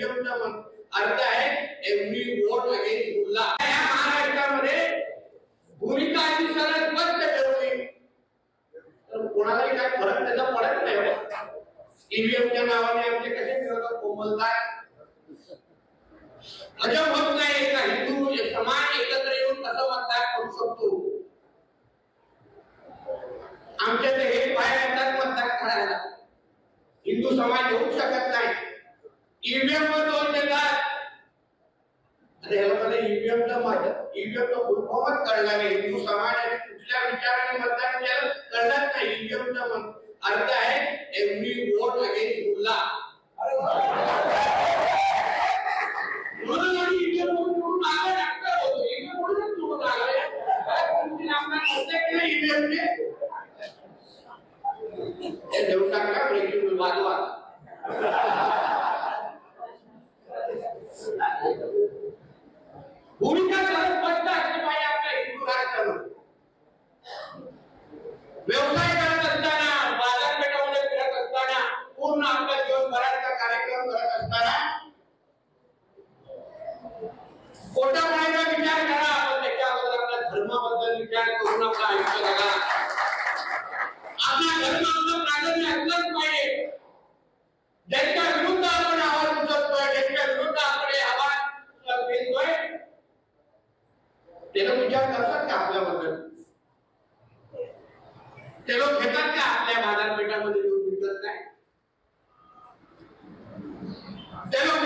अर्थ आहे every vote against या महाराष्ट्रामध्ये भूमिका अशी सरळ स्पष्ट तर कोणालाही काय फरक त्याचा पडत नाही हो. ईव्हीएमच्या नावाने आमचे कसे विरोधक कोमलतात अजब होत नाही. हिंदू समाज एकत्र येऊन कसं मतदान करू शकतो? आमच्या ते हे बाहेर येतात मतदान करायला हिंदू समाज येऊ शकत नाही. ईव्हीएम वर दोन देतात आणि ह्या लोकांना ईव्हीएमचा माझं ईव्हीएमचा फुल फॉर्मच कळला नाही. हिंदू समाज आणि कुठल्या विचाराने मतदान केलं? कळत नाही. ईव्हीएमचा अर्थ आहे एव्हरी वोट अगेन्स्ट मुल्ला म्हणून आम्ही ईव्हीएम होतो. ईव्हीएम म्हणूनच तुमची नामना की नाही हे देऊ टाकला ब्रेकिंग वाजवा. खोटा कायदा विचार करा आपण त्याच्या आपल्या धर्माबद्दल विचार करू नका आयुष्य जगा आपल्या धर्माबद्दल प्राधान्य असलंच पाहिजे. ज्यांच्या विरुद्ध आपण आवाज उचलतोय ज्यांच्या विरुद्ध आपण आवाज घेतोय ते लोक विचार करतात का आपल्याबद्दल? ते लोक घेतात का आपल्या बाजारपेठामध्ये येऊन विकत नाही? ते लोक